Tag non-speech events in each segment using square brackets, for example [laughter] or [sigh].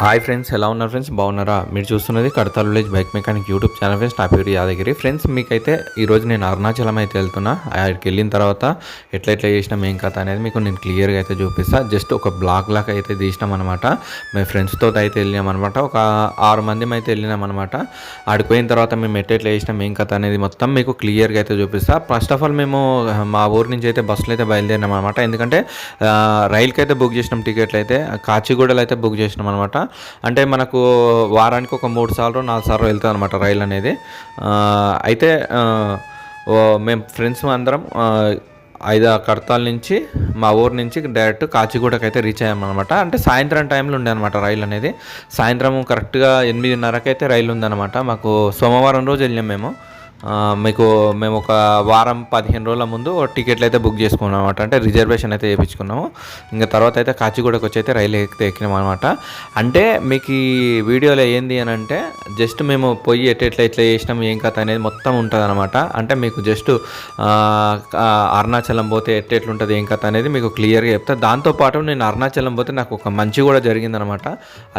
Hi friends ఎలా ఉన్నారు friends బాగున్నారా? మీరు చూస్తున్నది Kadthal village bike mechanic YouTube channel friends నా పేరు యాదగిరి. ఫ్రెండ్స్ మీకైతే ఈరోజు నేను అరుణాచలం అయితే వెళ్తున్నా. అక్కడికి వెళ్ళిన తర్వాత ఎట్లా ఎట్లా చేసినాం ఏం కథ అనేది మీకు నేను క్లియర్గా అయితే చూపిస్తా. జస్ట్ ఒక బ్లాక్ లాగా అయితే తీసినాం అనమాట మేము ఫ్రెండ్స్తో అయితే వెళ్ళినాం అనమాట ఒక ఆరు మంది అయితే వెళ్ళినాం అనమాట ఆడికి పోయిన తర్వాత మేము ఎట్లా ఎట్లా చేసినాం ఏం కథ అనేది మొత్తం మీకు క్లియర్గా అయితే చూపిస్తా. ఫస్ట్ ఆఫ్ ఆల్ మేము మా ఊరు నుంచి అయితే బస్సులో అయితే బయలుదేరినాం అనమాట ఎందుకంటే ఆ, రైలుకి అయితే బుక్ చేసినాం టికెట్లు అయితే. కాచిగూడలో అయితే బుక్ చేసినాం అనమాట అంటే మనకు వారానికి ఒక మూడు సార్లు నాలుగు సార్లు వెళ్తుంది అనమాట రైలు అనేది. అయితే మేము ఫ్రెండ్స్ అందరం ఐదు కడతాల నుంచి మా ఊరు నుంచి డైరెక్ట్ కాచిగూడకి అయితే రీచ్ అయ్యామన్నమాట అంటే సాయంత్రం టైంలో ఉండే అనమాట రైలు అనేది. సాయంత్రం కరెక్ట్గా ఎనిమిదిన్నరకైతే అయితే రైలు ఉందన్నమాట. మాకు సోమవారం రోజు వెళ్ళాం మేము. మీకు మేము ఒక వారం పదిహేను రోజుల ముందు టికెట్లు అయితే బుక్ చేసుకున్నాం అనమాట అంటే రిజర్వేషన్ అయితే చేయించుకున్నాము. ఇంకా తర్వాత అయితే కాచిగూడకు వచ్చి అయితే రైలు ఎక్కితే ఎక్కినాం అనమాట అంటే మీకు ఈ వీడియోలో ఏంది అని అంటే జస్ట్ మేము పోయి ఎట్లా ఎట్లా చేసినాం ఏం కథ అనేది మొత్తం ఉంటుంది అనమాట అంటే మీకు జస్ట్ అరుణాచలం పోతే ఎట్ట ఉంటుంది ఏం కథ అనేది మీకు క్లియర్గా చెప్తా. దాంతోపాటు నేను అరుణాచలం పోతే నాకు ఒక మంచి కూడా జరిగిందనమాట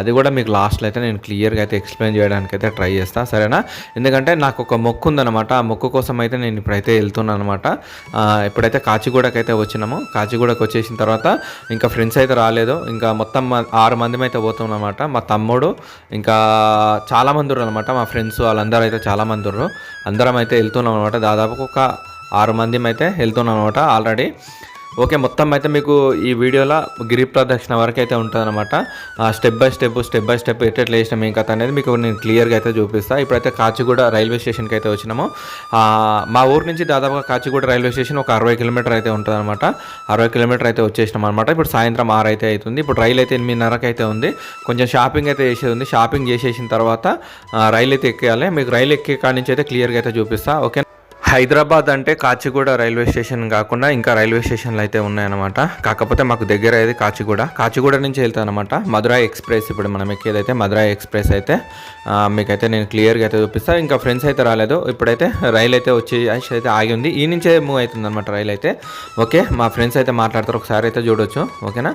అది కూడా మీకు లాస్ట్లో అయితే నేను క్లియర్గా అయితే ఎక్స్ప్లెయిన్ చేయడానికి అయితే ట్రై చేస్తాను సరేనా? ఎందుకంటే నాకు ఒక మొక్కు ఉందన్నమాట ఆ మొక్కు కోసం అయితే నేను ఇప్పుడైతే వెళ్తున్నాను అనమాట ఇప్పుడైతే కాచిగూడకి అయితే వచ్చినాము. కాచిగూడకి వచ్చేసిన తర్వాత ఇంకా ఫ్రెండ్స్ అయితే రాలేదు. ఇంకా మొత్తం ఆరు మంది అయితే పోతున్నాం అనమాట మా తమ్ముడు ఇంకా చాలా మంది అనమాట మా ఫ్రెండ్స్ వాళ్ళందరూ అయితే చాలా మంది ఉన్నారు. అందరం అయితే వెళ్తున్నాం అనమాట దాదాపు ఒక ఆరు మంది అయితే వెళ్తున్నాం అనమాట ఆల్రెడీ. ఓకే మొత్తం అయితే మీకు ఈ వీడియోలో గిరి ప్రదక్షిణ వరకు అయితే ఉంటుందన్నమాట. Step by step step by step ఎట్లా వేసినాం ఏం కథ అనేది మీకు నేను క్లియర్గా అయితే చూపిస్తాను ఇప్పుడైతే కాచిగూడ రైల్వే స్టేషన్కి అయితే వచ్చినాము. మా ఊరు నుంచి దాదాపుగా కాచిగూడ రైల్వే స్టేషన్ ఒక అరవై కిలోమీటర్ అయితే ఉంటుందన్నమాట. అరవై కిలోమీటర్ అయితే వచ్చేసినాం అనమాట ఇప్పుడు సాయంత్రం ఆరు అయితే అవుతుంది. ఇప్పుడు రైలు అయితే ఎనిమిదిన్నరకు అయితే ఉంది. కొంచెం షాపింగ్ అయితే చేసేది ఉంది. షాపింగ్ చేసేసిన తర్వాత రైలు అయితే ఎక్కేయాలి. మీకు రైలు ఎక్కే కాడి నుంచి అయితే క్లియర్గా అయితే చూపిస్తా. ఓకే హైదరాబాద్ అంటే కాచిగూడ రైల్వే స్టేషన్ కాకుండా ఇంకా రైల్వే స్టేషన్లు అయితే ఉన్నాయన్నమాట. కాకపోతే మాకు దగ్గర అయితే కాచిగూడ. కాచిగూడ నుంచి వెళ్తాను అనమాట మధురై ఎక్స్ప్రెస్ ఇప్పుడు మనం ఎక్కేదైతే మధురై ఎక్స్ప్రెస్ అయితే మీకైతే నేను క్లియర్గా అయితే చూపిస్తాను ఇంకా ఫ్రెండ్స్ అయితే రాలేదు. ఇప్పుడైతే రైలు అయితే వచ్చి అయితే ఆగి ఉంది. ఈ నుంచే మూవ్ అవుతుంది అనమాట రైలు అయితే. ఓకే మా ఫ్రెండ్స్ అయితే మాట్లాడతారు. ఒకసారి అయితే చూడొచ్చు. ఓకేనా?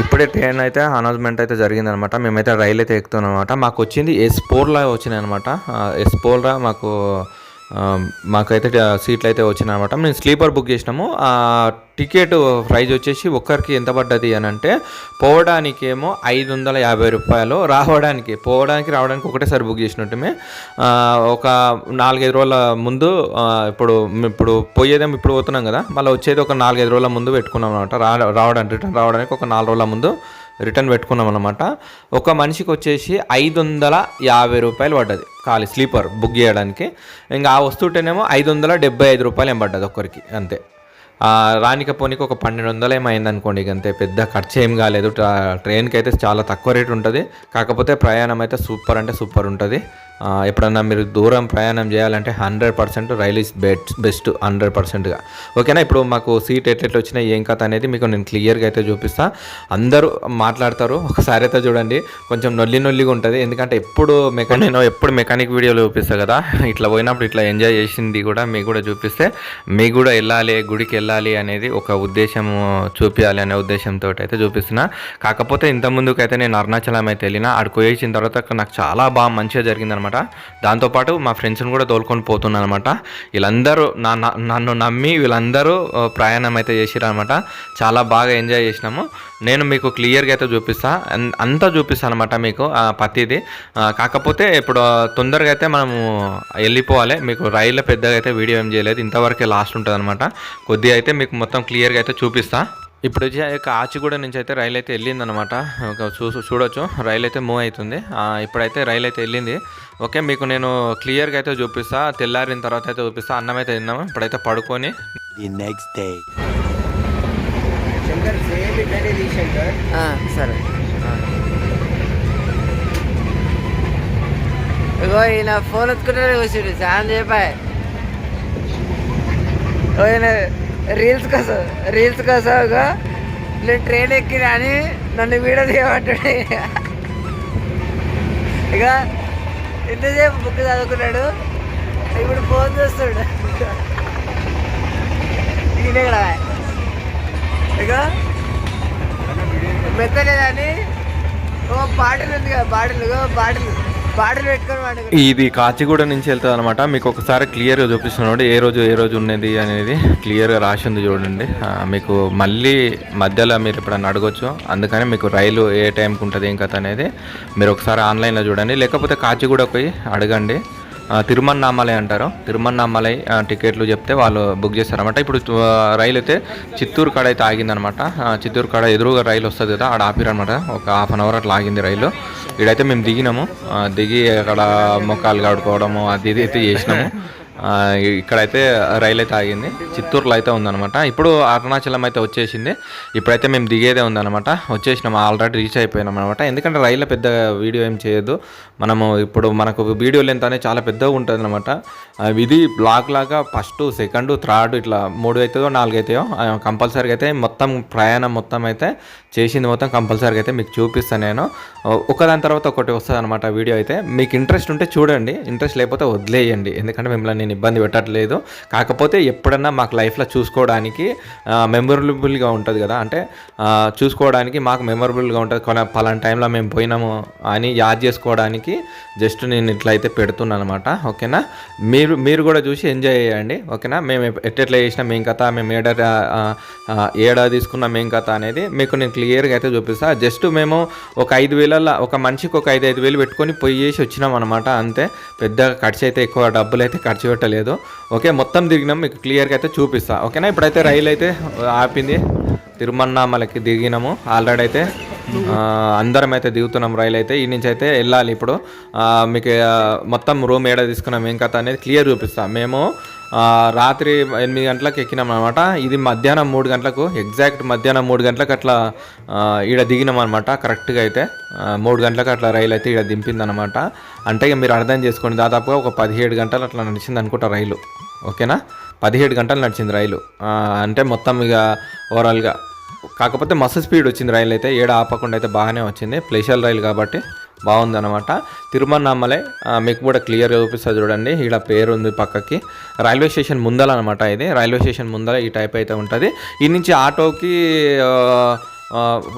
ఇప్పుడే ట్రైన్ అయితే అనౌన్స్మెంట్ అయితే జరిగిందనమాట. మేమైతే రైలు అయితే ఎక్కుతున్నాం అనమాట మాకు వచ్చింది ఎస్ ఫోర్లా వచ్చినాయి అనమాట ఎస్ ఫోర్లా మాకు మాకైతే సీట్లు అయితే వచ్చినాయి అనమాట మేము స్లీపర్ బుక్ చేసినాము. ఆ టికెట్ ప్రైజ్ వచ్చేసి ఒక్కరికి ఎంత పడ్డది అని అంటే పోవడానికేమో ఐదు వందల యాభై రూపాయలు రావడానికి పోవడానికి రావడానికి ఒకటేసారి బుక్ చేసినట్టుమే. ఒక నాలుగైదు రోజుల ముందు ఇప్పుడు ఇప్పుడు పోయేదేమో ఇప్పుడు పోతున్నాం కదా. మళ్ళీ వచ్చేది ఒక నాలుగైదు రోజుల ముందు పెట్టుకున్నాం అనమాట రా రావడానికి రిటర్న్ రావడానికి ఒక నాలుగు రోజుల ముందు రిటర్న్ పెట్టుకున్నాం అనమాట ఒక మనిషికి వచ్చేసి ఐదు వందల యాభై రూపాయలు పడ్డది. ఖాళీ స్లీపర్ బుక్ చేయడానికి. ఇంకా ఆ వస్తుంటేనేమో ఐదు వందల డెబ్బై ఐదు రూపాయలు ఏం పడ్డది ఒక్కరికి. అంతే. ఆ, రానిక పోనీకి ఒక పన్నెండు వందలు ఏమైంది అనుకోండి ఇక అంతే. పెద్ద ఖర్చు ఏం కాలేదు. ట్రైన్కి అయితే చాలా తక్కువ రేట్ ఉంటుంది. కాకపోతే ప్రయాణం అయితే సూపర్ అంటే సూపర్ ఉంటుంది. ఎప్పుడన్నా మీరు దూరం ప్రయాణం చేయాలంటే hundred percent rail is best best hundred పర్సెంట్గా. ఓకేనా? ఇప్పుడు మాకు సీట్ ఎట్లెట్లు వచ్చినాయి ఏం కథ అనేది మీకు నేను క్లియర్గా అయితే చూపిస్తా. అందరూ మాట్లాడతారు ఒకసారి అయితే చూడండి. కొంచెం నొల్లి నొల్లిగా ఉంటుంది. ఎందుకంటే ఎప్పుడు మెకానిక్ నేను ఎప్పుడు మెకానిక్ వీడియోలు చూపిస్తా కదా. ఇట్లా పోయినప్పుడు ఇట్లా ఎంజాయ్ చేసింది కూడా మీకు కూడా చూపిస్తే మీకు కూడా వెళ్ళాలి గుడికి వెళ్ళాలి అనేది ఒక ఉద్దేశం చూపించాలి అనే ఉద్దేశంతో అయితే చూపిస్తున్నా. కాకపోతే ఇంత ముందుకైతే నేను అరుణాచలం అయితే వెళ్ళిన అక్కడికి పోయేసిన తర్వాత నాకు చాలా బాగా మంచిగా జరిగిందనమాట. దాంతోపాటు మా ఫ్రెండ్స్ని కూడా తోలుకొని పోతున్నాను అనమాట వీళ్ళందరూ నా నన్ను నమ్మి వీళ్ళందరూ ప్రయాణం అయితే చేసిరనమాట చాలా బాగా ఎంజాయ్ చేసినాము. నేను మీకు క్లియర్గా అయితే చూపిస్తా. అన్- అంతా చూపిస్తాను అనమాట మీకు ప్రతిది. కాకపోతే ఇప్పుడు తొందరగా అయితే మనము వెళ్ళిపోవాలి. మీకు రైల్లో పెద్దగా అయితే వీడియో ఏం చేయలేదు. ఇంతవరకే లాస్ట్ ఉంటుంది అనమాట కొద్దిగా అయితే మీకు మొత్తం క్లియర్గా అయితే చూపిస్తాను ఇప్పుడు వచ్చి కాచిగూడ నుంచి అయితే రైలు అయితే వెళ్ళిందనమాట ఒక చూ చూడొచ్చు. రైలు అయితే మూవ్ అవుతుంది ఆ, ఇప్పుడైతే రైలు అయితే వెళ్ళింది ఓకే మీకు నేను క్లియర్గా అయితే చూపిస్తా. తెల్లారిన తర్వాత అయితే చూపిస్తా. అన్నం అయితే తిన్నాము. ఇప్పుడైతే పడుకొని. శంకర్ ఆ, సరే. ఇగో ఈయన ఫోన్ ఎత్తుకుంటే కూర్చుండు. చాలా చెప్పాయి రీల్స్ కోసం రీల్స్ కోసం ఇగో నేను ట్రైన్ ఎక్కిన అని నన్ను వీడియో తీయమంటాడు ఇక ఎంతసేపు బుక్ చదువుకున్నాడు ఇప్పుడు ఫోన్ చేస్తాడు. ఈయన కదా. ఇక మెత్తలేదని ఓ బాటిల్ ఉంది కదా బాటిల్ బాటిల్. ఇది కాచిగూడ నుంచి వెళ్తుంది అనమాట మీకు ఒకసారి క్లియర్గా చూపిస్తున్నాడు. ఏ రోజు ఏ రోజు ఉన్నది అనేది క్లియర్గా రాసి ఉంది చూడండి మీకు మళ్ళీ మధ్యలో మీరు ఎప్పుడన్నా అడగొచ్చు. అందుకని మీకు రైలు ఏ టైంకి ఉంటుంది ఏం కథ అనేది మీరు ఒకసారి ఆన్లైన్లో చూడండి. లేకపోతే కాచిగూడ పోయి అడగండి. తిరుమన్నామలై అంటారు. తిరుమన్నామలై టికెట్లు చెప్తే వాళ్ళు బుక్ చేస్తారనమాట ఇప్పుడు రైలు అయితే చిత్తూరు కాడ అయితే ఆగిందనమాట చిత్తూరు కాడ ఎదురుగా రైలు వస్తుంది కదా ఆడ ఆపిరనమాట ఒక హాఫ్ అన్ అవర్ అట్లా ఆగింది రైలు. ఇక్కడైతే మేము దిగినాము. దిగి అక్కడ మొక్కలు కడుకోవడము అది ఇది అయితే చేసినాము. ఇక్కడైతే రైలు అయితే ఆగింది. చిత్తూరులో అయితే ఉందన్నమాట. ఇప్పుడు అరుణాచలం అయితే వచ్చేసింది. ఇప్పుడైతే మేము దిగేదే ఉందన్నమాట. వచ్చేసినాం. ఆల్రెడీ రీచ్ అయిపోయినాం అనమాట ఎందుకంటే రైలు పెద్ద వీడియో ఏం చేయొద్దు మనము ఇప్పుడు మనకు వీడియో లెంత్ అనేది చాలా పెద్దగా ఉంటుంది అనమాట ఇది బ్లాక్ లాగా ఫస్ట్ సెకండ్ థర్డ్ ఇట్లా మూడు అవుతుందో నాలుగు అవుతాయో కంపల్సరీగా అయితే మొత్తం ప్రయాణం మొత్తం అయితే చేసింది మొత్తం కంపల్సరీగా అయితే మీకు చూపిస్తాను నేను. ఒకదాని తర్వాత ఒకటి వస్తుంది అనమాట వీడియో అయితే. మీకు ఇంట్రెస్ట్ ఉంటే చూడండి ఇంట్రెస్ట్ లేకపోతే వదిలేయండి. ఎందుకంటే మిమ్మల్ని నేను ఇబ్బంది పెట్టట్లేదు. కాకపోతే ఎప్పుడన్నా మాకు లైఫ్లో చూసుకోవడానికి మెమొరబుల్గా ఉంటుంది కదా. అంటే చూసుకోవడానికి మాకు మెమొరబుల్గా ఉంటుంది. కొన పలానా టైంలో మేము పోయినాము అని యాద్ చేసుకోవడానికి జస్ట్ నేను ఇట్లా అయితే పెడుతున్నాను అనమాట ఓకేనా? మీరు మీరు కూడా చూసి ఎంజాయ్ చేయండి. ఓకేనా? మేము ఎప్- ఎట్టెట్లా చేసినాం ఏం కథ మేము ఏడ ఏడాది తీసుకున్న మేము తీసుకున్నాం ఏం కథ అనేది మీకు నేను క్లియర్గా అయితే చూపిస్తా. జస్ట్ మేము ఒక ఐదు వేలల్లో ఒక మనిషికి ఒక ఐదు ఐదు వేలు పెట్టుకొని పొయ్యి చేసి వచ్చినాం అనమాట అంతే. పెద్ద ఖర్చు అయితే ఎక్కువ డబ్బులు అయితే ఖర్చు పెట్టలేదు. ఓకే మొత్తం దిగినాం మీకు క్లియర్గా అయితే చూపిస్తా. ఓకేనా? ఇప్పుడైతే రైలు అయితే ఆపింది. తిరుమన్నామలకి దిగినాము. ఆల్రెడీ అయితే అందరం అయితే దిగుతున్నాం రైలు అయితే. ఈ నుంచి అయితే వెళ్ళాలి ఇప్పుడు. మీకు మొత్తం రూమ్ ఏడ తీసుకున్నాం ఏం కథ అనేది క్లియర్ చూపిస్తాం. మేము రాత్రి ఎనిమిది గంటలకు ఎక్కినాం అనమాట ఇది మధ్యాహ్నం మూడు గంటలకు ఎగ్జాక్ట్ మధ్యాహ్నం మూడు గంటలకు అట్లా ఈడ దిగినాం అనమాట కరెక్ట్గా అయితే. మూడు గంటలకు అట్లా రైలు అయితే ఈడ దింపింది అనమాట అంటే ఇక మీరు అర్థం చేసుకోండి దాదాపుగా ఒక పదిహేడు గంటలు అట్లా నడిచింది అనుకుంటా రైలు. ఓకేనా? పదిహేడు గంటలు నడిచింది రైలు. అంటే మొత్తం ఇక ఓవరాల్గా కాకపోతే మస్తు స్పీడ్ వచ్చింది రైలు అయితే ఏడ ఆపకుండా అయితే బాగానే వచ్చింది. ప్లేషల్ రైలు కాబట్టి బాగుందన్నమాట. తిరుమన్నామలై ఆ, మీకు కూడా క్లియర్గా చూపిస్తుంది చూడండి. ఈడ పేరు ఉంది పక్కకి. రైల్వే స్టేషన్ ముందల అనమాట ఇది. రైల్వే స్టేషన్ ముందల ఈ టైప్ అయితే ఉంటుంది. ఈ నుంచి ఆటోకి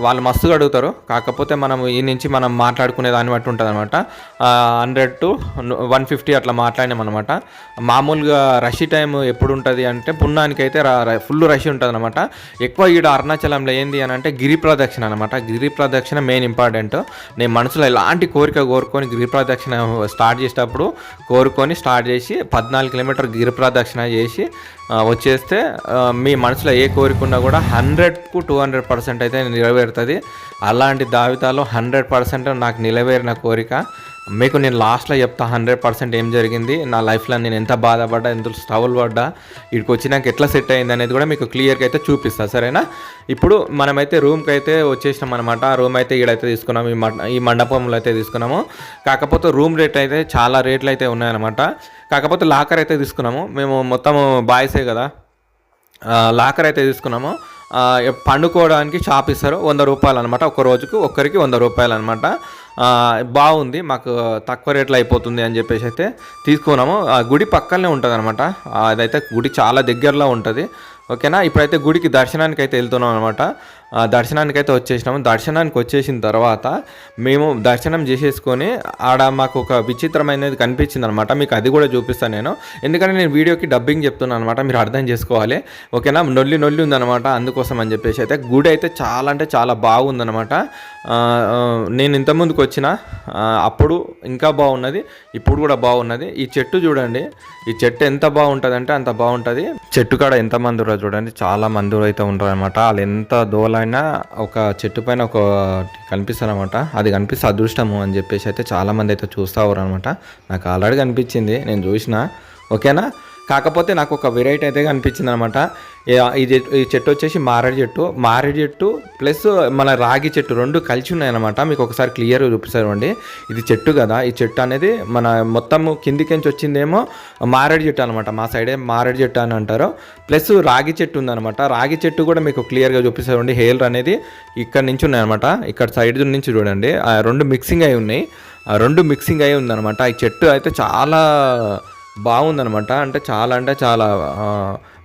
వాళ్ళు మస్తుగా అడుగుతారు. కాకపోతే మనం ఈ నుంచి మనం మాట్లాడుకునే దాన్ని బట్టి ఉంటుంది అనమాట హండ్రెడ్ టు వన్ ఫిఫ్టీ అట్లా మాట్లాడినామన్నమాట. మామూలుగా రష్ టైం ఎప్పుడు ఉంటుంది అంటే పున్నానికైతే అయితే ఫుల్ రష్ ఉంటుంది అనమాట ఎక్కువ ఈడ అరుణాచలంలో ఏంది అని అంటే గిరి ప్రదక్షిణ అనమాట గిరి ప్రదక్షిణ మెయిన్ ఇంపార్టెంట్. నేను మనసులో ఎలాంటి కోరిక కోరుకొని గిరి ప్రదక్షిణ స్టార్ట్ చేసేటప్పుడు కోరుకొని స్టార్ట్ చేసి పద్నాలుగు కిలోమీటర్ గిరి ప్రదక్షిణ చేసి వచ్చేస్తే మీ మనసులో ఏ కోరిక ఉన్నా కూడా హండ్రెడ్కు టూ హండ్రెడ్ పర్సెంట్ అయితే నెరవేరుతుంది అలాంటి దావితాలో హండ్రెడ్ పర్సెంట్ నాకు నిలవేరిన కోరిక. మీకు నేను లాస్ట్లో చెప్తా హండ్రెడ్ పర్సెంట్ ఏం జరిగింది? నా లైఫ్లో నేను ఎంత బాధపడ్డా ఎంత స్ట్రగుల్ పడ్డా ఇక్కడికి వచ్చినాక ఎట్లా సెట్ అయింది అనేది కూడా మీకు క్లియర్గా అయితే చూపిస్తా సరేనా? ఇప్పుడు మనమైతే రూమ్కి అయితే వచ్చేసినాం అనమాట రూమ్ అయితే ఈడైతే తీసుకున్నాము ఈ మండ ఈ మండపంలో అయితే తీసుకున్నాము. కాకపోతే రూమ్ రేట్ అయితే చాలా రేట్లు అయితే ఉన్నాయన్నమాట. కాకపోతే లాకర్ అయితే తీసుకున్నాము. మేము మొత్తం బాయ్సే కదా. లాకర్ అయితే తీసుకున్నాము. పండుకోవడానికి షాప్ ఇస్తారు వంద రూపాయలు అనమాట ఒక రోజుకు ఒక్కరికి వంద రూపాయలు అనమాట బాగుంది మాకు తక్కువ రేట్లో అయిపోతుంది అని చెప్పేసి అయితే తీసుకున్నాము. ఆ గుడి పక్కనే ఉంటుంది అనమాట అదైతే గుడి చాలా దగ్గరలో ఉంటుంది. ఓకేనా? ఇప్పుడైతే గుడికి దర్శనానికి అయితే వెళ్తున్నాం అనమాట దర్శనానికి అయితే వచ్చేసినాము. దర్శనానికి వచ్చేసిన తర్వాత మేము దర్శనం చేసేసుకొని ఆడ మాకు ఒక విచిత్రమైనది కనిపించింది అనమాట మీకు అది కూడా చూపిస్తాను నేను. ఎందుకంటే నేను వీడియోకి డబ్బింగ్ చెప్తున్నాను అనమాట. మీరు అర్థం చేసుకోవాలి. ఓకేనా? నొల్లి నొల్లి ఉందనమాట అందుకోసం అని చెప్పేసి అయితే గుడి అయితే చాలా అంటే చాలా బాగుందనమాట. నేను ఇంతకుముందుకు వచ్చిన అప్పుడు ఇంకా బాగున్నది ఇప్పుడు కూడా బాగున్నది. ఈ చెట్టు చూడండి. ఈ చెట్టు ఎంత బాగుంటుంది అంటే అంత బాగుంటుంది. చెట్టు కాడ ఎంతమంది ఉన్నారు చూడండి. చాలా మంది అయితే ఉంటారు అనమాట. వాళ్ళు ఎంత పైన ఒక చెట్టు పైన ఒక కనిపిస్తుంది అనమాట అది కనిపిస్తే అదృష్టము అని చెప్పేసి అయితే చాలా మంది అయితే చూస్తూ అనమాట నాకు ఆల్రెడీ కనిపించింది నేను చూసిన. ఓకేనా? కాకపోతే నాకు ఒక వెరైటీ అయితే కనిపించింది అనమాట ఇది ఈ చెట్టు వచ్చేసి మారేడు చెట్టు. మారేడు చెట్టు ప్లస్ మన రాగి చెట్టు రెండు కలిసి ఉన్నాయన్నమాట. మీకు ఒకసారి క్లియర్గా చూపిస్తామండి ఇది చెట్టు కదా. ఈ చెట్టు అనేది మన మొత్తం కిందికించి వచ్చిందేమో మారేడు చెట్టు అనమాట మా సైడే మారేడు చెట్టు అని అంటారు. ప్లస్ రాగి చెట్టు ఉందనమాట రాగి చెట్టు కూడా మీకు క్లియర్గా చూపిస్తామండి హెయిర్ అనేది ఇక్కడ నుంచి ఉన్నాయన్నమాట. ఇక్కడ సైడ్ నుంచి చూడండి. రెండు మిక్సింగ్ అయి ఉన్నాయి. ఆ రెండు మిక్సింగ్ అయి ఉందనమాట ఈ చెట్టు అయితే చాలా బాగుందనమాట అంటే చాలా అంటే చాలా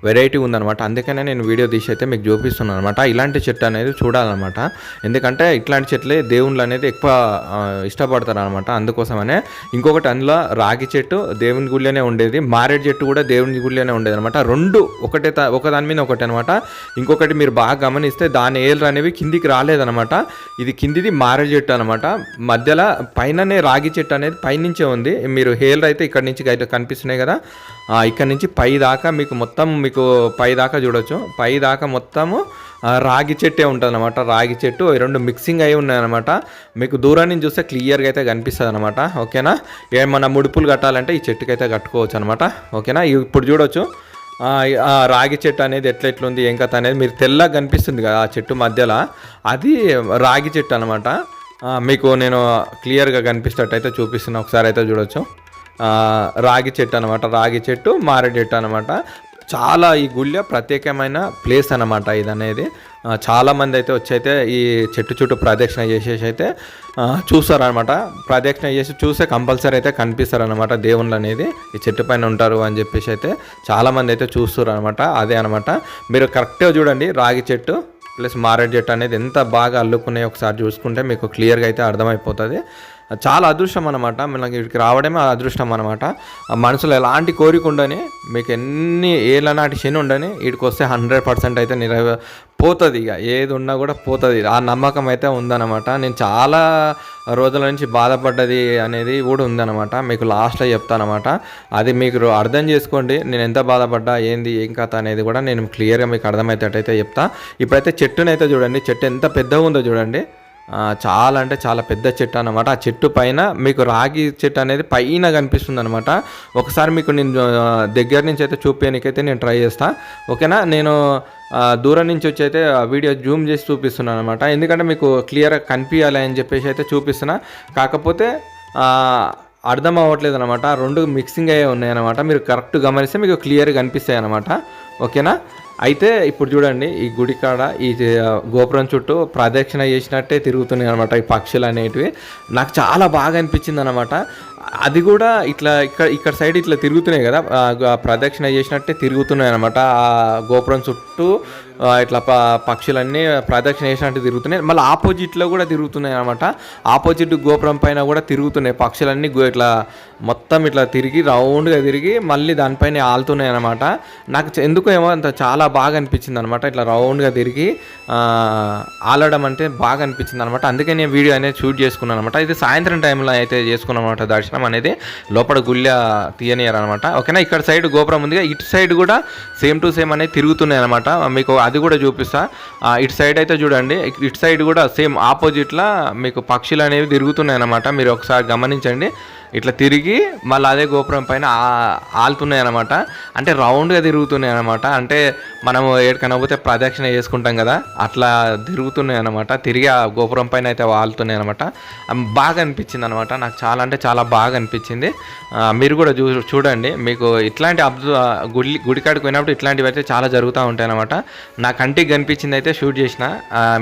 వెరైటీ ఉందనమాట అందుకనే నేను వీడియో తీసి అయితే మీకు చూపిస్తున్నాను అనమాట ఇలాంటి చెట్టు అనేది చూడాలన్నమాట. ఎందుకంటే ఇట్లాంటి చెట్లే దేవుళ్ళు అనేది ఎక్కువ ఇష్టపడతారనమాట ఇష్టపడతారు అనమాట అందుకోసమనే ఇంకొకటి అందులో రాగి చెట్టు దేవుని గుళ్ళనే ఉండేది. మారేడు చెట్టు కూడా దేవుని గుళ్ళనే ఉండేది అనమాట రెండు ఒకటే తా- ఒక దాని మీద ఒకటి అనమాట ఇంకొకటి మీరు బాగా గమనిస్తే దాని ఏళ్ళు అనేవి కిందికి రాలేదనమాట ఇది కిందిది మారేడు చెట్టు అనమాట మధ్యలో పైననే రాగి చెట్టు అనేది పైనుంచే ఉంది. మీరు హేల్ అయితే ఇక్కడ నుంచి అయితే కనిపిస్తున్నాయి కదా. ఇక్కడ నుంచి పై దాకా మీకు మొత్తం మీకు పై దాకా చూడొచ్చు. పై దాకా మొత్తము రాగి చెట్టే ఉంటుంది అనమాట రాగి చెట్టు రెండు మిక్సింగ్ అయి ఉన్నాయన్నమాట. మీకు దూరం నుంచి చూస్తే క్లియర్గా అయితే కనిపిస్తుంది అనమాట ఓకేనా? ఏమన్నా ముడుపులు కట్టాలంటే ఈ చెట్టుకి అయితే కట్టుకోవచ్చు అనమాట ఓకేనా? ఇప్పుడు చూడొచ్చు. రాగి చెట్టు అనేది ఎట్లా ఎట్లుంది ఏం కథ అనేది మీరు తెల్లగా కనిపిస్తుంది కదా ఆ చెట్టు మధ్యలో. అది రాగి చెట్టు అనమాట మీకు నేను క్లియర్గా కనిపిస్తున్నట్టయితే చూపిస్తున్నా. ఒకసారి అయితే చూడొచ్చు. రాగి చెట్టు అనమాట రాగి చెట్టు మారేడు చెట్టు అనమాట చాలా ఈ గుళ్ళ ప్రత్యేకమైన ప్లేస్ అనమాట ఇది అనేది చాలామంది అయితే వచ్చి అయితే ఈ చెట్టు చుట్టూ ప్రదక్షిణ చేసేసి అయితే చూస్తారనమాట ప్రదక్షిణ చేసి చూస్తే కంపల్సరీ అయితే కనిపిస్తారనమాట దేవుళ్ళు అనేది ఈ చెట్టు పైన ఉంటారు అని చెప్పేసి అయితే చాలామంది అయితే చూస్తారనమాట అదే అనమాట మీరు కరెక్ట్గా చూడండి రాగి చెట్టు ప్లస్ మారేడు చెట్టు అనేది ఎంత బాగా అల్లుకున్నాయి ఒకసారి చూసుకుంటే మీకు క్లియర్గా అయితే అర్థమైపోతుంది. చాలా అదృష్టం అనమాట మనకి ఇక్కడికి రావడమే అదృష్టం అనమాట మనసులో ఎలాంటి కోరిక ఉండని మీకు ఎన్ని ఏళ్ళ నాటి శని ఉండని వీడికి వస్తే హండ్రెడ్ పర్సెంట్ అయితే నిరవే పోతుంది ఇక. ఏది ఉన్నా కూడా పోతుంది. ఆ నమ్మకం అయితే ఉందన్నమాట. నేను చాలా రోజుల నుంచి బాధపడ్డది అనేది కూడా ఉందన్నమాట. మీకు లాస్ట్లో చెప్తానమాట అది మీకు అర్థం చేసుకోండి. నేను ఎంత బాధపడ్డా ఏంది ఏం కథ అనేది కూడా నేను క్లియర్గా మీకు అర్థమయ్యేటట్టయితే చెప్తా. ఇప్పుడైతే చెట్టునైతే చూడండి. చెట్టు ఎంత పెద్దగా ఉందో చూడండి. చాలా అంటే చాలా పెద్ద చెట్టు అనమాట ఆ చెట్టు పైన మీకు రాగి చెట్టు అనేది పైన కనిపిస్తుంది అనమాట ఒకసారి మీకు నేను దగ్గర నుంచి అయితే చూపించడానికైతే నేను ట్రై చేస్తాను ఓకేనా? నేను దూరం నుంచి వచ్చి అయితే వీడియో జూమ్ చేసి చూపిస్తున్నాను అనమాట ఎందుకంటే మీకు క్లియర్గా కనిపించాలి అని చెప్పేసి అయితే చూపిస్తున్నా. కాకపోతే అర్థం అవ్వట్లేదు అనమాట రెండు మిక్సింగ్ అయ్యే ఉన్నాయన్నమాట. మీరు కరెక్ట్ గమనిస్తే మీకు క్లియర్గా కనిపిస్తాయి అనమాట ఓకేనా? అయితే ఇప్పుడు చూడండి ఈ గుడి కాడ ఈ గోపురం చుట్టూ ప్రదక్షిణ చేసినట్టే తిరుగుతున్నాయి అనమాట ఈ పక్షులు అనేటివి. నాకు చాలా బాగా అనిపించింది అనమాట అది కూడా ఇట్లా ఇక్కడ ఇక్కడ సైడ్ ఇట్లా తిరుగుతున్నాయి కదా ప్రదక్షిణ చేసినట్టే తిరుగుతున్నాయి అనమాట ఆ గోపురం చుట్టూ ఇట్లా ప పక్షులన్నీ ప్రదక్షిణ చేసినట్టు తిరుగుతున్నాయి. మళ్ళీ ఆపోజిట్లో కూడా తిరుగుతున్నాయి అనమాట ఆపోజిట్ గోపురం పైన కూడా తిరుగుతున్నాయి. పక్షులన్నీ గో- ఇట్లా మొత్తం ఇట్లా తిరిగి రౌండ్గా తిరిగి మళ్ళీ దానిపైన ఆలుతున్నాయి అనమాట నాకు ఎందుకో ఏమో అంత చాలా బాగా అనిపించింది అనమాట ఇట్లా రౌండ్గా తిరిగి ఆలడం అంటే బాగా అనిపించింది అనమాట అందుకే నేను వీడియో అనేది షూట్ చేసుకున్నాను అనమాట ఇది సాయంత్రం టైంలో అయితే చేసుకున్నాం అనమాట దర్శనం అనేది. లోపల గుళ్ళ తీయనియర్ అనమాట ఓకేనా? ఇక్కడ సైడ్ గోపురం ఉంది ఇటు సైడ్ కూడా సేమ్ టు సేమ్ అనేది తిరుగుతున్నాయి అనమాట మీకు అది కూడా చూపిస్తా. ఇటు సైడ్ అయితే చూడండి ఇటు సైడ్ కూడా సేమ్ ఆపోజిట్లా మీకు పక్షులు అనేవి తిరుగుతున్నాయి అన్నమాట మీరు ఒకసారి గమనించండి. ఇట్లా తిరిగి మళ్ళీ అదే గోపురం పైన ఆలుతున్నాయి అనమాట అంటే రౌండ్గా తిరుగుతున్నాయి అనమాట అంటే మనము ఎక్కడికైనా పోతే ప్రదక్షిణ చేసుకుంటాం కదా అట్లా తిరుగుతున్నాయి అనమాట తిరిగి ఆ గోపురం పైన అయితే వాలుతున్నాయి అనమాట బాగా అనిపించింది అనమాట నాకు చాలా అంటే చాలా బాగా అనిపించింది. మీరు కూడా చూ చూడండి. మీకు ఇట్లాంటి అబ్జు గుడి గుడికాడికి పోయినప్పుడు ఇట్లాంటివి అయితే చాలా జరుగుతూ ఉంటాయి అనమాట నా కంటికి కనిపించింది అయితే షూట్ చేసిన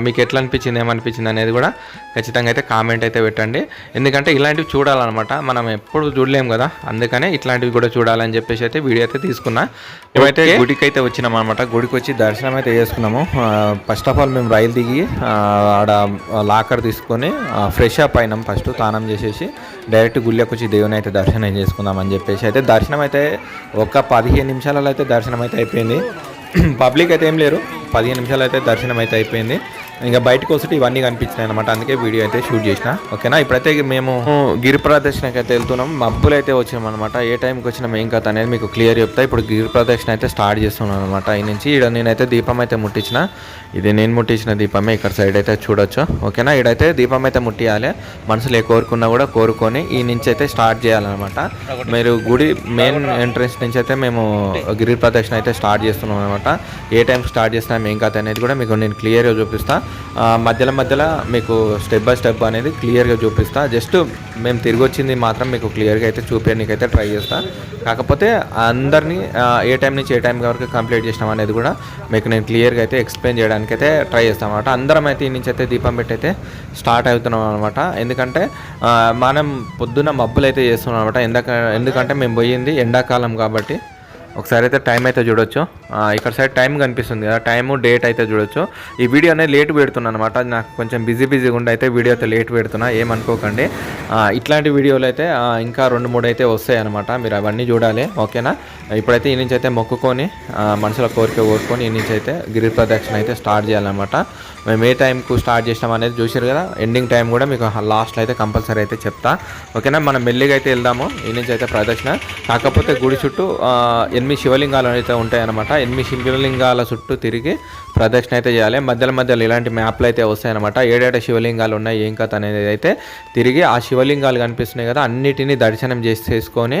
మీకు ఎట్లా అనిపించింది ఏమనిపించింది అనేది కూడా ఖచ్చితంగా అయితే కామెంట్ అయితే పెట్టండి. ఎందుకంటే ఇలాంటివి చూడాలన్నమాట. మన ఎప్పుడు చూడలేం కదా? అందుకనే ఇట్లాంటివి కూడా చూడాలని చెప్పేసి అయితే వీడియో అయితే తీసుకున్నా. ఏమైతే గుడికి అయితే వచ్చినాం అనమాట గుడికి వచ్చి దర్శనం అయితే చేసుకున్నాము. ఫస్ట్ ఆఫ్ ఆల్ మేము రైలు దిగి ఆడ లాకర్ తీసుకొని ఫ్రెష్ అప్ అయినాం ఫస్ట్ స్నానం చేసేసి డైరెక్ట్ గుళ్ళకి వచ్చి దేవుని అయితే దర్శనం చేసుకుందాం అని చెప్పేసి అయితే దర్శనం అయితే ఒక పదిహేను నిమిషాలలో అయితే దర్శనం అయితే అయిపోయింది. [clears throat] పబ్లిక్ అయితే ఏం లేరు పదిహేను నిమిషాలు అయితే దర్శనం అయితే అయిపోయింది. ఇంకా బయటకు వస్తే ఇవన్నీ కనిపించినాయి అనమాట అందుకే వీడియో అయితే షూట్ చేసిన. ఓకేనా? ఇప్పుడైతే మేము గిరి ప్రదక్షిణకి అయితే వెళ్తున్నాం. మబ్బులు అయితే వచ్చినాం అనమాట ఏ టైంకి వచ్చినాం ఏం కథ అనేది మీకు క్లియర్ చెప్తా. ఇప్పుడు గిరి ప్రదర్శన అయితే స్టార్ట్ చేస్తున్నాను అనమాట ఈ నుంచి ఇక్కడ నేనైతే దీపం అయితే ముట్టించిన. ఇది నేను ముట్టించిన దీపమే. ఇక్కడ సైడ్ అయితే చూడొచ్చు. ఓకేనా? ఇడైతే దీపం అయితే ముట్టియాలి. మనసులో ఏ కోరుకున్నా కూడా కోరుకొని ఈ నుంచి అయితే స్టార్ట్ చేయాలన్నమాట. మీరు గుడి మెయిన్ ఎంట్రన్స్ నుంచి అయితే మేము గిరి ప్రదర్శన అయితే స్టార్ట్ చేస్తున్నాం అనమాట ఏ టైం స్టార్ట్ చేసినా ఏం కథ అనేది కూడా మీకు నేను క్లియర్గా చూపిస్తా. మధ్యలో మధ్యలో మీకు స్టెప్ బై స్టెప్ అనేది క్లియర్గా చూపిస్తా. జస్ట్ మేము తిరిగి వచ్చింది మాత్రం మీకు క్లియర్గా అయితే చూపించడానికి అయితే ట్రై చేస్తా. కాకపోతే అందరినీ ఏ టైం నుంచి ఏ టైం వరకు కంప్లీట్ చేసినాం అనేది కూడా మీకు నేను క్లియర్గా అయితే ఎక్స్ప్లెయిన్ చేయడానికి అయితే ట్రై చేస్తాం అనమాట అందరం అయితే ఈ నుంచి అయితే దీపం పెట్టి అయితే స్టార్ట్ అవుతున్నాం అనమాట ఎందుకంటే మనం పొద్దున్న మబ్బులు అయితే చేస్తున్నాం అనమాట ఎందుకంటే మేము పోయింది ఎండాకాలం కాబట్టి. ఒకసారి అయితే టైం అయితే చూడొచ్చు. ఇక్కడ సైడ్ టైం కనిపిస్తుంది కదా టైము డేట్ అయితే చూడొచ్చు. ఈ వీడియో అనేది లేట్ పెడుతున్నాను అనమాట నాకు కొంచెం బిజీ బిజీగా ఉండి అయితే వీడియో అయితే లేట్ పెడుతున్నా ఏమనుకోకండి ఇట్లాంటి వీడియోలు అయితే ఇంకా రెండు మూడు అయితే వస్తాయి అనమాట మీరు అవన్నీ చూడాలి ఓకేనా? ఇప్పుడైతే ఈ నుంచి అయితే మొక్కుకొని మనసులో కోరిక కోరుకొని ఈ నుంచి అయితే గిరి ప్రదక్షిణ అయితే స్టార్ట్ చేయాలన్నమాట. మేము ఏ టైంకు స్టార్ట్ చేసినాం అనేది చూసారు కదా ఎండింగ్ టైం కూడా మీకు లాస్ట్లో అయితే కంపల్సరీ అయితే చెప్తా. ఓకేనా? మనం మెల్లిగా అయితే వెళ్దాము ఈ నుంచి అయితే ప్రదక్షిణ. కాకపోతే గుడి చుట్టూ ఎనిమిది శివలింగాలు అయితే ఉంటాయన్నమాట ఎనిమిది శివలింగాల చుట్టూ తిరిగి ప్రదక్షిణ అయితే చేయాలి. మధ్యలో మధ్యలో ఇలాంటి మ్యాప్లు అయితే వస్తాయన్నమాట. ఏడేట శివలింగాలు ఉన్నాయి ఏం కథ అనేది అయితే తిరిగి ఆ శివలింగాలు కనిపిస్తున్నాయి కదా అన్నిటినీ దర్శనం చేసి చేసుకొని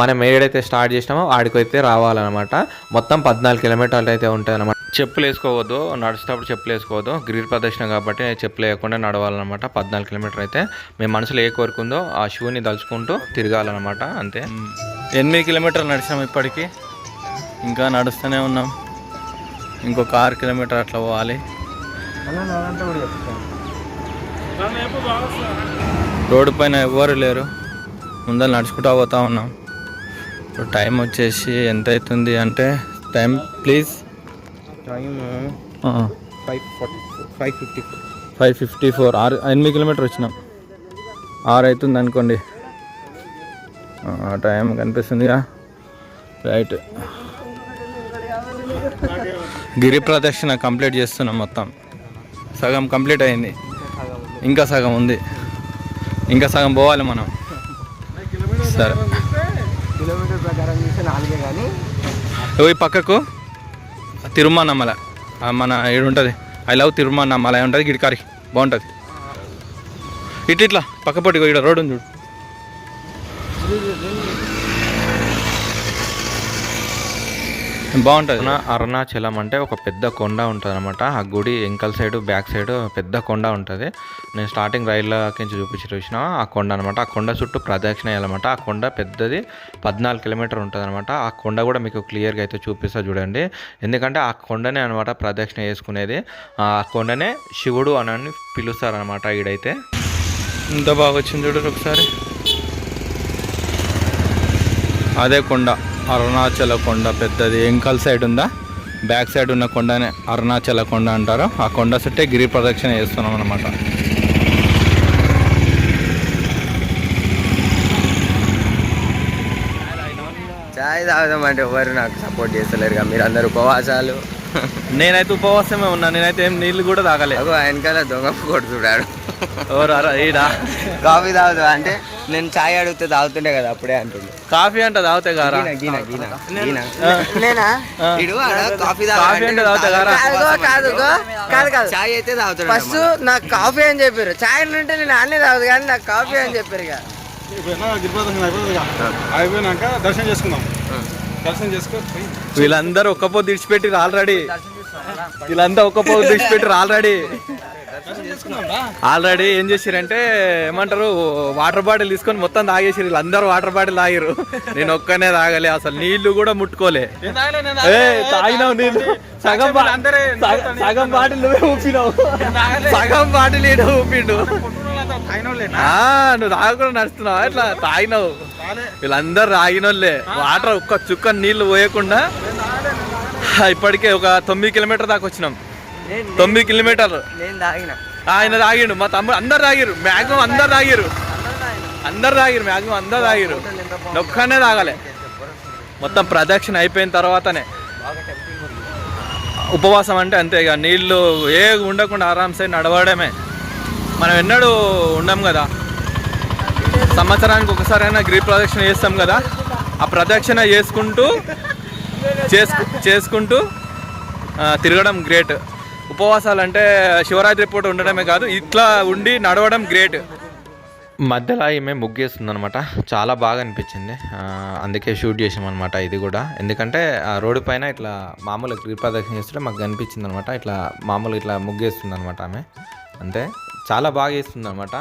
మనం ఏడైతే స్టార్ట్ చేసినామో ఆడికైతే రావాలన్నమాట. మొత్తం పద్నాలుగు కిలోమీటర్లు అయితే ఉంటాయన్నమాట. చెప్పులు వేసుకోవద్దు నడుచేటప్పుడు చెప్పులు వేసుకోవద్దు గిరి ప్రదర్శన కాబట్టి చెప్పులు వేయకుండా నడవాలన్నమాట. పద్నాలుగు కిలోమీటర్ అయితే మీ మనసులో ఏ కోరుకుందో ఆ షూని దలుచుకుంటూ తిరగాలన్నమాట అంతే. ఎనిమిది కిలోమీటర్లు నడిచాం ఇప్పటికీ? ఇంకా నడుస్తూనే ఉన్నాం. ఇంకొక ఆరు కిలోమీటర్ అట్లా పోవాలి. రోడ్డు పైన ఎవ్వరు లేరు. ముందర నడుచుకుంటా పోతా ఉన్నాం. ఇప్పుడు టైం వచ్చేసి ఎంత అవుతుంది అంటే time please. Five fifty five fifty four ఆరు ఎనిమిది కిలోమీటర్ వచ్చినాం. ఆరు అవుతుంది అనుకోండి. ఆ టైం కనిపిస్తుందిగా రైట్ గిరి ప్రదక్షిణ కంప్లీట్ చేస్తున్నాం మొత్తం. సగం కంప్లీట్ అయింది. ఇంకా సగం ఉంది. ఇంకా సగం పోవాలి మనం. సరే. ఈ పక్కకు? తిరుమన్నమల మన ఏడుంటుంది. ఐ లవ్ తిరుమన్నమల ఉంటుంది గిడికారి. బాగుంటుంది. ఇట్లా ఇట్లా పక్క ఇక్కడ రోడ్ ఉంది చూడు. బాగుంటుంది. అరుణ అరుణాచలం అంటే ఒక పెద్ద కొండ ఉంటుంది అనమాట ఆ గుడి ఎంకల్ సైడ్ బ్యాక్ సైడ్ పెద్ద కొండ ఉంటుంది. నేను స్టార్టింగ్ రైల్లోకి నుంచి చూపించి చూసిన ఆ కొండ అనమాట ఆ కొండ చుట్టూ ప్రదక్షిణ వేయాలన్నమాట ఆ కొండ పెద్దది పద్నాలుగు కిలోమీటర్ ఉంటుంది అనమాట ఆ కొండ కూడా మీకు క్లియర్గా అయితే చూపిస్తా చూడండి. ఎందుకంటే ఆ కొండనే అనమాట ప్రదక్షిణ చేసుకునేది. ఆ కొండనే శివుడు అని పిలుస్తారనమాట ఈడైతే. ఎంత బాగా వచ్చింది చూడు ఒకసారి. అదే కొండ. అరుణాచల కొండ పెద్దది. ఎంకల్ సైడ్ ఉందా? బ్యాక్ సైడ్ ఉన్న కొండనే అరుణాచల కొండ అంటారు. ఆ కొండ చుట్టే గిరి ప్రదక్షిణ చేస్తున్నాం అనమాట చాయ్ తాగుదామంటే ఎవరు నాకు సపోర్ట్ చేస్తలేరుగా. మీరు అందరు ఉపవాసాలు. నేనైతే ఉపవాసమే ఉన్నా నేనైతే ఏం నీళ్ళు కూడా తాగలే అగో వెనకాల దొంగ కొడుతున్నాడు ఎవరు ఈడా. కాఫీ తాగుతా అంటే నేను చాయ్ అడిగితే తాగుతుండే కదా అప్పుడే అంటుండే. కాఫీ అంటే తాగుతాయి గారా? గీన గీన గీన ఆ. నేనా? ఆ. ఇడు ఆడ కాఫీ కాఫీ అంటే తాగుతా గారా? కాదు కాదు కాదు చాయ్ అయితే తాగుతాడు ఫస్ట్ నాకు కాఫీ అని చెప్పారు. చాయ్ అంటే నేను అన్నీ తాగుదు కానీ నాకు కాఫీ అని చెప్పారు ఇక. అయిపోయినాక దర్శనం చేసుకుందాం. దర్శనం చేసుకో పోయి. వీళ్ళందరూ ఒక్క పొద్దు విడిచిపెట్టి ఆల్రెడీ వీళ్ళంతా ఒక్క పొద్దు విడిచిపెట్టి ఆల్రెడీ ఆల్రెడీ ఏం చేసిరంటే ఏమంటారు వాటర్ బాటిల్ తీసుకొని మొత్తం తాగేసిరు వీళ్ళందరూ వాటర్ బాటిల్ తాగిరు నేను ఒక్కనే తాగలే అసలు నీళ్ళు కూడా ముట్టుకోలే. ఏ తాగినావు నీళ్ళు సగం సగ- సగం బాటిల్ నువ్వే ఊపినావు. సగం బాటిల్ ఈడ ఊపిండు. నువ్వు తాగకుండా నడుస్తున్నావు? ఎట్లా? తాగినావు. వీళ్ళందరూ తాగినోళ్ళే. వాటర్ ఒక్క చుక్క నీళ్ళు పోయకుండా ఇప్పటికే ఒక తొమ్మిది కిలోమీటర్ దాకా వచ్చినాం. తొమ్మిది కిలోమీటర్లు. ఆయన తాగిండు. మా తమ్ముడు అందరు తాగిరు మ్యాక్సిమం అందరు తాగిరు అందరు తాగిరు మ్యాక్సిమం అందరు తాగిరు ఒక్కనే తాగలే. మొత్తం ప్రదక్షిణ అయిపోయిన తర్వాతనే. ఉపవాసం అంటే అంతే ఇక నీళ్ళు ఏ ఉండకుండా ఆరామ్సే నడవడమే. మనం ఎన్నడూ ఉండం కదా. సంవత్సరానికి ఒకసారైనా గిరి ప్రదక్షిణ చేస్తాం కదా. ఆ ప్రదక్షిణ చేసుకుంటూ చేసుకు చేసుకుంటూ తిరగడం గ్రేట్. ఉపవాసాలు అంటే శివరాత్రి పూట ఉండడమే కాదు ఇట్లా ఉండి నడవడం గ్రేట్. మధ్యలో ఈమె ముగ్గేస్తుంది అనమాట చాలా బాగా అనిపించింది. అందుకే షూట్ చేసామన్నమాట అనమాట ఇది కూడా. ఎందుకంటే ఆ రోడ్డు పైన ఇట్లా మామూలు గ్రీ ప్రదక్షిణ చేస్తుంటే మాకు కనిపించింది అనమాట ఇట్లా మామూలు ఇట్లా ముగ్గేస్తుంది అనమాట ఆమె. అంతే. చాలా బాగా వేస్తుంది అనమాట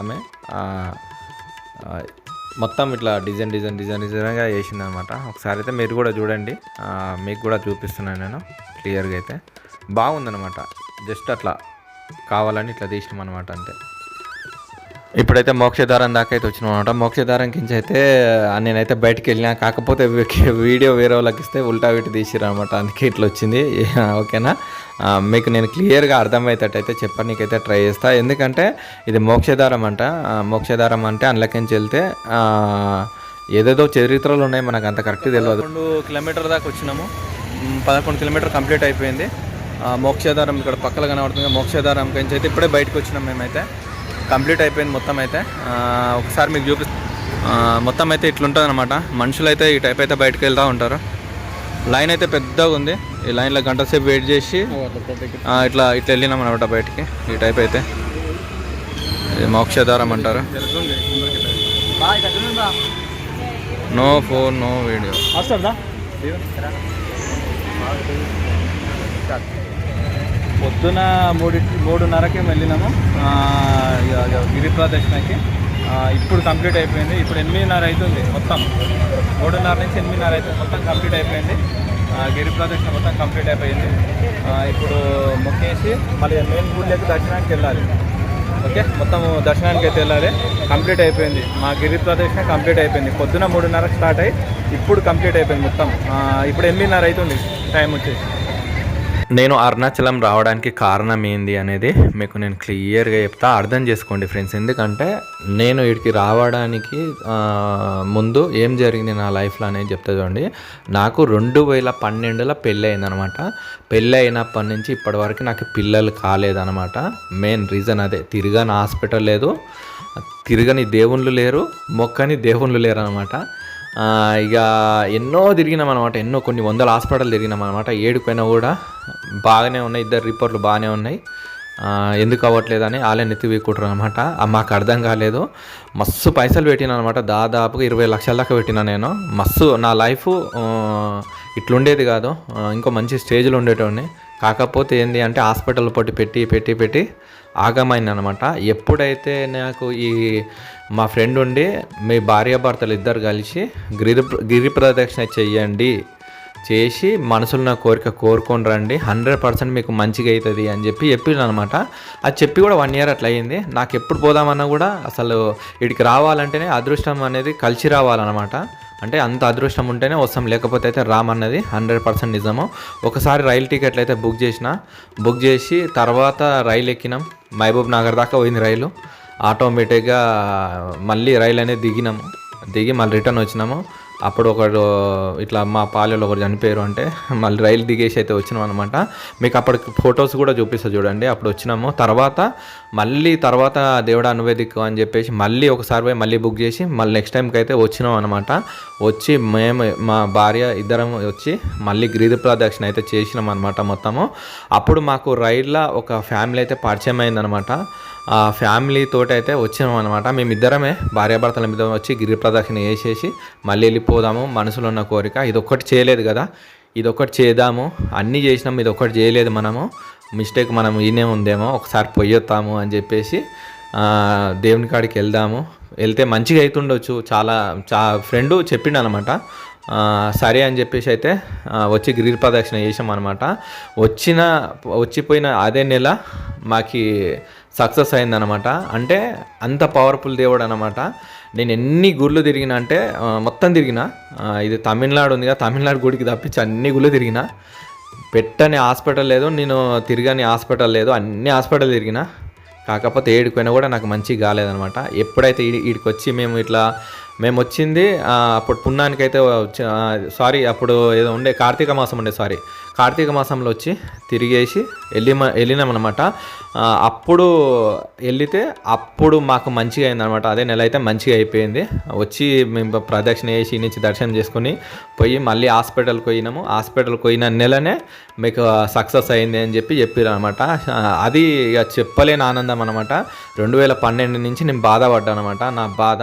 ఆమె మొత్తం ఇట్లా డిజైన్ డిజైన్ డిజైన్ డిజైన్గా వేసింది అనమాట ఒకసారి అయితే మీరు కూడా చూడండి. మీకు కూడా చూపిస్తున్నాను నేను క్లియర్గా అయితే. బాగుందనమాట జస్ట్ అట్లా కావాలని ఇట్లా తీసినాం అనమాట అంతే. ఇప్పుడైతే మోక్షధారం దాకా అయితే వచ్చినాం అనమాట మోక్షధారం కించి అయితే నేనైతే బయటికి వెళ్ళినా కాకపోతే వీడియో వేరే వాళ్ళకి ఇస్తే ఉల్టా పెట్టి తీసిరనమాట అందుకే ఇట్లా వచ్చింది. [laughs] ఓకేనా? మీకు నేను క్లియర్గా అర్థమయ్యేటట్టు అయితే చెప్పడానికైతే ట్రై చేస్తా. ఎందుకంటే ఇది మోక్షధారం అంట. మోక్షధారం అంటే అందులోకించి వెళ్తే ఏదేదో చరిత్రలు ఉన్నాయి మనకు అంత కరెక్ట్ తెలియదు పదకొండు కిలోమీటర్ దాకా వచ్చినాము. పదకొండు కిలోమీటర్ కంప్లీట్ అయిపోయింది. మోక్షధారం ఇక్కడ పక్కన కనబడుతుంది. మోక్షధారం నుంచి అయితే ఇప్పుడే బయటకు వచ్చినాం మేమైతే. కంప్లీట్ అయిపోయింది మొత్తం అయితే. ఒకసారి మీకు చూపి మొత్తం అయితే ఇట్లుంటుంది అనమాట మనుషులు అయితే ఈ టైప్ అయితే బయటకు వెళ్తూ ఉంటారు. లైన్ అయితే పెద్దగా ఉంది. ఈ లైన్లో గంట సేపు వెయిట్ చేసి ఇట్లా ఇట్లా వెళ్ళినాం అనమాట బయటికి. ఈ టైప్ అయితే. ఇది మోక్షధారం అంటారు. No phone no video. పొద్దున మూడి మూడున్నరకి వెళ్ళినాము. గిరి ప్రదర్శనకి ఇప్పుడు కంప్లీట్ అయిపోయింది. ఇప్పుడు ఎనిమిదిన్నర అవుతుంది మొత్తం. మూడున్నర నుంచి ఎనిమిదిన్నర అవుతుంది. మొత్తం కంప్లీట్ అయిపోయింది. గిరి ప్రదక్షిణ మొత్తం కంప్లీట్ అయిపోయింది. ఇప్పుడు మొక్కేసి మళ్ళీ మెయిన్ గుడిలోకి దర్శనానికి వెళ్ళాలి. ఓకే? మొత్తం దర్శనానికి అయితే వెళ్ళాలి. కంప్లీట్ అయిపోయింది. మా గిరి ప్రదక్షిణ కంప్లీట్ అయిపోయింది. పొద్దున మూడున్నరకు స్టార్ట్ అయ్యి ఇప్పుడు కంప్లీట్ అయిపోయింది మొత్తం. ఇప్పుడు ఎనిమిదిన్నర అవుతుంది టైం వచ్చేసి. నేను అరుణాచలం రావడానికి కారణం ఏంది అనేది మీకు నేను క్లియర్గా చెప్తా. అర్థం చేసుకోండి ఫ్రెండ్స్. ఎందుకంటే నేను ఇక్కడికి రావడానికి ముందు ఏం జరిగింది నా లైఫ్లో అనేది చెప్తా చూడండి. నాకు రెండు వేల పన్నెండులో పెళ్ళి అయిందనమాట. పెళ్ళి అయినప్పటి నుంచి ఇప్పటివరకు నాకు పిల్లలు కాలేదనమాట. మెయిన్ రీజన్ అదే తిరగని హాస్పిటల్ లేదు. తిరగని దేవుళ్ళు లేరు మొక్కని దేవుళ్ళు లేరు అనమాట ఇక ఎన్నో తిరిగినాం అనమాట ఎన్నో కొన్ని వందల హాస్పిటల్ తిరిగినాం అనమాట ఏడుపోయినా కూడా బాగానే ఉన్నాయి. ఇద్దరు రిపోర్ట్లు బాగానే ఉన్నాయి. ఎందుకు అవ్వట్లేదని వాళ్ళే నెత్తి వీక్కుంటారు అనమాట మాకు అర్థం కాలేదు. మస్తు పైసలు పెట్టినా అనమాట దాదాపుగా ఇరవై లక్షల దాకా పెట్టినా నేను. మస్తు నా లైఫ్ ఇట్లుండేది కాదు. ఇంకో మంచి స్టేజ్లో ఉండేటోడిని. కాకపోతే ఏంటి అంటే హాస్పిటల్ పొట్టి పెట్టి పెట్టి పెట్టి ఆగమైంది అనమాట ఎప్పుడైతే నాకు ఈ మా ఫ్రెండ్ ఉండి మీ భార్యాభర్తలు ఇద్దరు కలిసి గిరి గిరి ప్రదక్షిణ చెయ్యండి. చేసి మనసులో నా కోరిక కోరుకొని రండి. హండ్రెడ్ పర్సెంట్ మీకు మంచిగా అవుతుంది అని చెప్పి చెప్పిండు అనమాట అది చెప్పి కూడా వన్ ఇయర్ అట్లా అయింది. నాకు ఎప్పుడు పోదామన్నా కూడా అసలు ఇక్కడికి రావాలంటేనే అదృష్టం అనేది కలిసి రావాలన్నమాట. అంటే అంత అదృష్టం ఉంటేనే వస్తాం. లేకపోతే అయితే రామన్నది హండ్రెడ్ పర్సెంట్ నిజము. ఒకసారి రైలు టికెట్లు అయితే బుక్ చేసిన. బుక్ చేసి తర్వాత రైలు ఎక్కినాం. మహబూబ్ నగర్ దాకా పోయింది రైలు. ఆటోమేటిక్గా మళ్ళీ రైలు అనేది దిగినాము. దిగి మళ్ళీ రిటర్న్ వచ్చినాము. అప్పుడు ఒకడు ఇట్లా మా పాలెలో ఒకరు చనిపోయారు అంటే మళ్ళీ రైలు దిగేసి అయితే వచ్చినాం అనమాట మీకు అప్పటికి ఫొటోస్ కూడా చూపిస్తా చూడండి. అప్పుడు వచ్చినాము. తర్వాత మళ్ళీ తర్వాత దేవుడా నువ్వే దిక్కు అని చెప్పేసి మళ్ళీ ఒకసారి పోయి మళ్ళీ బుక్ చేసి మళ్ళీ నెక్స్ట్ టైంకి అయితే వచ్చినాం అనమాట వచ్చి మేము మా భార్య ఇద్దరం వచ్చి మళ్ళీ గిరి ప్రదక్షిణ అయితే చేసినాం అనమాట మొత్తము. అప్పుడు మాకు రైల్లో ఒక ఫ్యామిలీ అయితే పరిచయం అయిందనమాట ఆ ఫ్యామిలీ అయితే వచ్చినాం అనమాట మేమిద్దరమే భార్యాభర్తల మీద వచ్చి గిరి ప్రదక్షిణ చేసేసి మళ్ళీ వెళ్ళిపోదాము మనసులో ఉన్న కోరిక. ఇది ఒక్కటి చేయలేదు కదా. ఇది ఒకటి చేద్దాము. అన్నీ చేసినాం ఇది ఒకటి చేయలేదు మనము. మిస్టేక్ మనం ఈయనే ఉందేమో ఒకసారి పొయ్యొత్తాము అని చెప్పేసి దేవుని కాడికి వెళ్దాము. వెళ్తే మంచిగా అవుతుండొచ్చు చాలా చా ఫ్రెండ్ చెప్పిండు అనమాట సరే అని చెప్పేసి అయితే వచ్చి గిరి ప్రదక్షిణ చేసాం అనమాట వచ్చిన వచ్చిపోయిన అదే నెల మాకి సక్సెస్ అయిందనమాట అంటే అంత పవర్ఫుల్ దేవుడు అనమాట నేను ఎన్ని గుళ్ళు తిరిగిన అంటే మొత్తం తిరిగిన ఇది తమిళనాడు ఉందిగా తమిళనాడు గుడికి తప్పించి అన్ని గుళ్ళు తిరిగిన పెట్టని హాస్పిటల్ లేదు నేను తిరగని హాస్పిటల్ లేదు అన్ని హాస్పిటల్ తిరిగిన కాకపోతే ఏడుకోయినా కూడా నాకు మంచిగా కాలేదనమాట ఎప్పుడైతే ఈ- వచ్చి మేము ఇట్లా మేము వచ్చింది అప్పుడు పుణ్యానికైతే సారీ అప్పుడు ఏదో ఉండే కార్తీక మాసం ఉండే సారీ కార్తీక మాసంలో వచ్చి తిరిగేసి వెళ్ళి వెళ్ళినామన్నమాట. అప్పుడు వెళ్ళితే అప్పుడు మాకు మంచిగా అయిందనమాట అదే నెల అయితే మంచిగా అయిపోయింది. వచ్చి మేము ప్రదక్షిణ చేసి నుంచి దర్శనం చేసుకుని పోయి మళ్ళీ హాస్పిటల్కి పోయినాము. హాస్పిటల్కి పోయిన నెలనే మీకు సక్సెస్ అయింది అని చెప్పి చెప్పారు అనమాట అది ఇక చెప్పలేని ఆనందం అనమాట రెండు వేల పన్నెండు నుంచి నేను బాధపడ్డాను అనమాట నా బాధ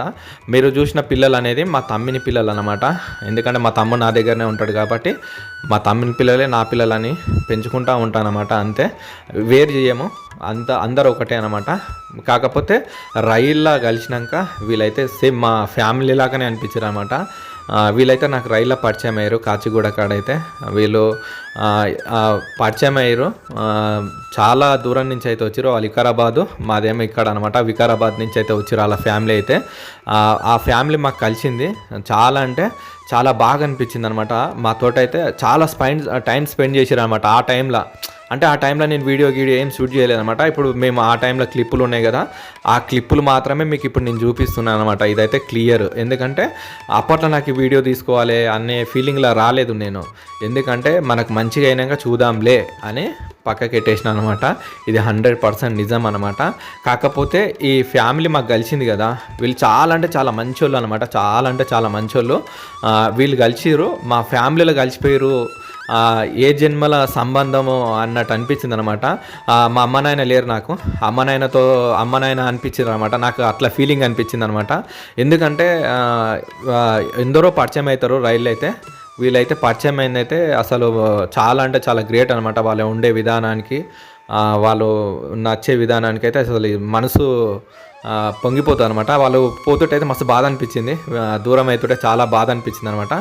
మీరు చూసిన పిల్లలు అనేది మా తమ్మిని పిల్లలు అనమాట ఎందుకంటే మా తమ్ముడు నా దగ్గరనే ఉంటాడు కాబట్టి మా తమ్మిని పిల్లలే నా పిల్లలని పెంచుకుంటూ ఉంటానమాట అంతే వేరు చేయము. అంత అందరు ఒకటే అనమాట కాకపోతే రైల్లా కలిసినాక వీళ్ళైతే సేమ్ మా ఫ్యామిలీ లాగానే అనిపించారు అనమాట వీళ్ళైతే నాకు రైల్లో పరిచయం అయ్యారు కాచిగూడ కాడైతే. వీళ్ళు పరిచయం అయ్యారు. చాలా దూరం నుంచి అయితే వచ్చారు వాళ్ళు వికారాబాదు. మాదేమో ఇక్కడ అనమాట వికారాబాద్ నుంచి అయితే వచ్చారు వాళ్ళ ఫ్యామిలీ అయితే. ఆ, ఫ్యామిలీ మాకు కలిసింది. చాలా అంటే చాలా బాగా అనిపించింది అనమాట మాతోటి అయితే చాలా స్పెండ్ టైం స్పెండ్ చేసారు అనమాట ఆ టైంలో. అంటే ఆ టైంలో నేను వీడియో గీడియో ఏం షూట్ చేయలేదన్నమాట ఇప్పుడు మేము ఆ టైంలో క్లిప్పులు ఉన్నాయి కదా ఆ క్లిప్పులు మాత్రమే మీకు ఇప్పుడు నేను చూపిస్తున్నాను అనమాట ఇదైతే క్లియర్. ఎందుకంటే అప్పట్లో నాకు వీడియో తీసుకోవాలి అనే ఫీలింగ్లో రాలేదు నేను. ఎందుకంటే మనకు మంచిగా అయినాక చూద్దాంలే అని పక్కకి పెట్టేసిన అనమాట ఇది హండ్రెడ్ పర్సెంట్ నిజం అనమాట కాకపోతే ఈ ఫ్యామిలీ మాకు కలిసింది కదా వీళ్ళు చాలా అంటే చాలా మంచోళ్ళు అనమాట. చాలా అంటే చాలా మంచోళ్ళు. వీళ్ళు కలిసిరు మా ఫ్యామిలీలో కలిసిపోయారు ఏ జన్మల సంబంధము అన్నట్టు అనిపించింది అనమాట మా అమ్మ నాయన లేరు నాకు. అమ్మ నాయనతో అమ్మ నాయన అనిపించింది అనమాట నాకు అట్లా ఫీలింగ్ అనిపించింది అనమాట ఎందుకంటే ఎందరో పరిచయం అవుతారు రైళ్ళు అయితే వీళ్ళైతే పరిచయం అయిందైతే అసలు చాలా అంటే చాలా గ్రేట్ అనమాట వాళ్ళు ఉండే విధానానికి. వాళ్ళు నచ్చే విధానానికి అయితే అసలు మనసు పొంగిపోతుంది అనమాట వాళ్ళు పోతుంటే అయితే మస్తు బాధ అనిపించింది దూరం అవుతుంటే చాలా బాధ అనిపించింది అనమాట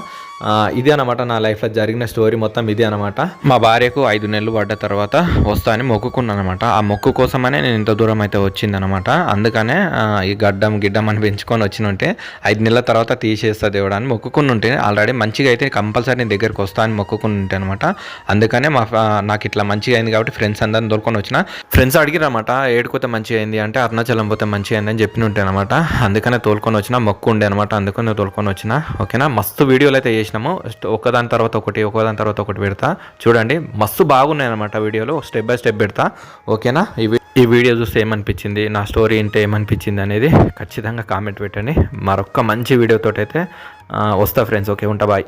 ఇది అనమాట నా లైఫ్లో జరిగిన స్టోరీ మొత్తం ఇది అనమాట మా భార్యకు ఐదు నెలలు పడ్డ తర్వాత వస్తా అని మొక్కుకున్నాను అనమాట ఆ మొక్కు కోసమనే నేను ఇంత దూరం అయితే వచ్చిందనమాట అందుకనే ఈ గడ్డం గిడ్డం అని పెంచుకొని వచ్చిన ఉంటే ఐదు నెలల తర్వాత తీసేస్తా దేవుడు అని మొక్కుకుని ఉంటే ఆల్రెడీ మంచిగా అయితే కంపల్సరీ నీ దగ్గరికి వస్తా అని మొక్కుకుని ఉంటే అనమాట అందుకనే మా నాకు ఇట్లా మంచిగా అయింది కాబట్టి ఫ్రెండ్స్ అందరిని దొరుకుని వచ్చిన. ఫ్రెండ్స్ అడిగిరన్నమాట ఏడుకోతే మంచిగా అయింది అంటే అరుణాచలం పోతే మంచిగా చేయండి అని చెప్పిన ఉంటే అనమాట అందుకనే తోలుకొని వచ్చిన మొక్కు ఉండే అనమాట అందుకనే తోలుకొని వచ్చిన. ఓకేనా? మస్తు వీడియోలు అయితే చేసినాము. ఒకదాని తర్వాత ఒకటి ఒకదాని తర్వాత ఒకటి పెడతా. చూడండి మస్తు బాగున్నాయి అనమాట వీడియోలు. స్టెప్ బై స్టెప్ పెడతా. ఓకేనా? ఈ వీ- ఈ వీడియో చూస్తే ఏమనిపించింది? నా స్టోరీ ఏంటి ఏమనిపించింది అనేది ఖచ్చితంగా కామెంట్ పెట్టండి. మరొక్క మంచి వీడియోతో అయితే వస్తా ఫ్రెండ్స్. ఓకే ఉంటా బాయ్.